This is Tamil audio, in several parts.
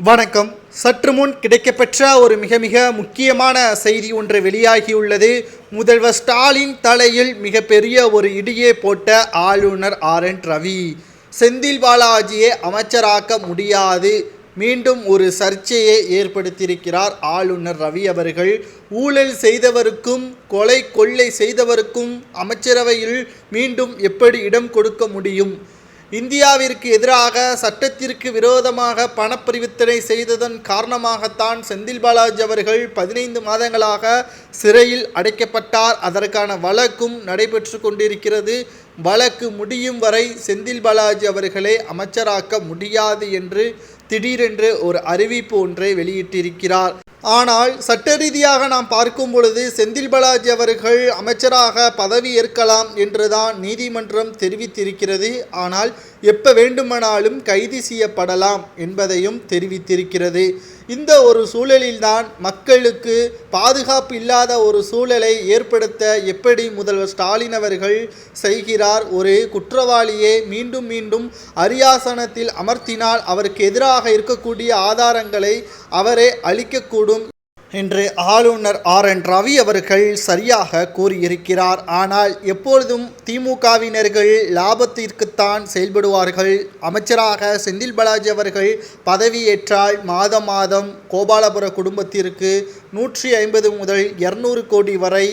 வணக்கம். சற்று முன் கிடைக்கப்பெற்ற ஒரு மிக மிக முக்கியமான செய்தி ஒன்று வெளியாகியுள்ளது. முதல்வர் ஸ்டாலின் தலையில் மிகப்பெரிய ஒரு இடியே போட்ட ஆளுநர் ஆர் என் ரவி. செந்தில் பாலாஜியை அமைச்சராக்க முடியாது. மீண்டும் ஒரு சர்ச்சையை ஏற்படுத்தியிருக்கிறார் ஆளுநர் ரவி அவர்கள். ஊழல் செய்தவருக்கும் கொலை கொள்ளை செய்தவருக்கும் அமைச்சரவையில் மீண்டும் எப்படி இடம் கொடுக்க முடியும்? இந்தியாவிற்கு எதிராக சட்டத்திற்கு விரோதமாக பணப்பரிவர்த்தனை செய்ததன் காரணமாகத்தான் செந்தில் பாலாஜி அவர்கள் பதினைந்து மாதங்களாக சிறையில் அடைக்கப்பட்டார். அதற்கான வழக்கும் நடைபெற்று கொண்டிருக்கிறது. வழக்கு முடியும் வரை செந்தில் பாலாஜி அவர்களை அமைச்சராக்க முடியாது என்று திடீரென்று ஒரு அறிவிப்பு ஒன்றை வெளியிட்டிருக்கிறார். ஆனால் சட்ட ரீதியாக நாம் பார்க்கும் பொழுது செந்தில் பாலாஜி அவர்கள் அமைச்சராக பதவி ஏற்கலாம் என்றுதான் நீதிமன்றம் தெரிவித்திருக்கிறது. ஆனால் எப்போ வேண்டுமானாலும் கைது செய்யப்படலாம் என்பதையும் தெரிவித்திருக்கிறது. இந்த ஒரு சூழலில்தான் மக்களுக்கு பாதுகாப்பு இல்லாத ஒரு சூழலை ஏற்படுத்த எப்படி முதல்வர் ஸ்டாலின் அவர்கள் செய்கிறார்? ஒரு குற்றவாளியை மீண்டும் மீண்டும் அரியாசனத்தில் அமர்த்தினால் அவருக்கு எதிராக இருக்கக்கூடிய ஆதாரங்களை அவரே அளிக்கக்கூடும். என்று ஆளுநர் ஆர் என் ரவி அவர்கள் சரியாக கூறியிருக்கிறார். ஆனால் எப்பொழுதும் திமுகவினர்கள் லாபத்திற்குத்தான் செயல்படுவார்கள். அமைச்சராக செந்தில் பாலாஜி அவர்கள் பதவியேற்றால் மாதம் மாதம் கோபாலபுர குடும்பத்திற்கு நூற்றி ஐம்பது முதல் இரநூறு கோடி வரை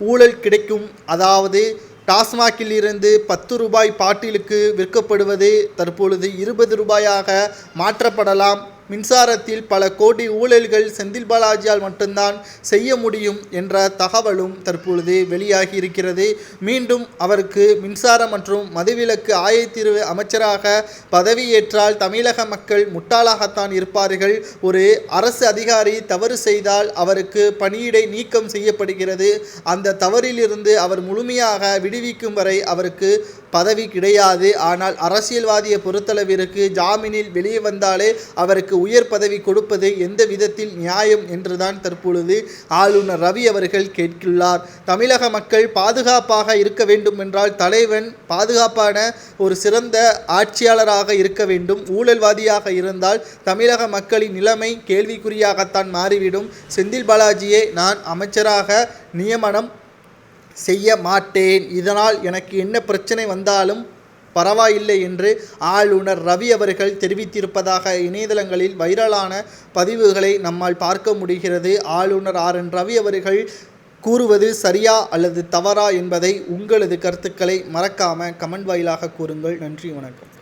ஊழல் கிடைக்கும். அதாவது டாஸ்மாகில் இருந்து பத்து ரூபாய் பாட்டிலுக்கு விற்கப்படுவது தற்பொழுது இருபது ரூபாயாக மாற்றப்படலாம். மின்சாரத்தில் பல கோடி ஊழல்கள் செந்தில் பாலாஜியால் மட்டும்தான் செய்ய முடியும் என்ற தகவலும் தற்பொழுது வெளியாகி இருக்கிறது மீண்டும் அவருக்கு மின்சாரம் மற்றும் மதுவிலக்கு ஆயத்தீர்வு அமைச்சராக பதவியேற்றால் தமிழக மக்கள் முட்டாளாகத்தான் இருப்பார்கள். ஒரு அரசு அதிகாரி தவறு செய்தால் அவருக்கு பணியிடை நீக்கம் செய்யப்படுகிறது. அந்த தவறிலிருந்து அவர் முழுமையாக விடுவிக்கும் வரை அவருக்கு பதவி கிடையாது. ஆனால் அரசியல்வாதியை பொறுத்தளவிற்கு ஜாமீனில் வெளியே வந்தாலே அவருக்கு உயர் பதவி கொடுப்பது எந்த விதத்தில் நியாயம் என்றுதான் தற்பொழுது ஆளுநர் ரவி அவர்கள் கேட்குள்ளார் தமிழக மக்கள் பாதுகாப்பாக இருக்க வேண்டும் என்றால் தலைவன் பாதுகாப்பான ஒரு சிறந்த ஆட்சியாளராக இருக்க வேண்டும். ஊழல்வாதியாக இருந்தால் தமிழக மக்களின் நிலைமை கேள்விக்குறியாகத்தான் மாறிவிடும். செந்தில் பாலாஜியை நான் அமைச்சராக நியமனம் செய்ய மாட்டேன். இதனால் எனக்கு என்ன பிரச்சனை வந்தாலும் பரவாயில்லை என்று ஆளுநர் ரவி அவர்கள் தெரிவித்திருப்பதாக இணையதளங்களில் வைரலான பதிவுகளை நம்மால் பார்க்க முடிகிறது. ஆளுநர் ஆர். என். ரவி அவர்கள் கூறுவது சரியா அல்லது தவறா என்பதை உங்களது கருத்துக்களை மறக்காம கமெண்ட் வாயிலாக கூறுங்கள். நன்றி வணக்கம்.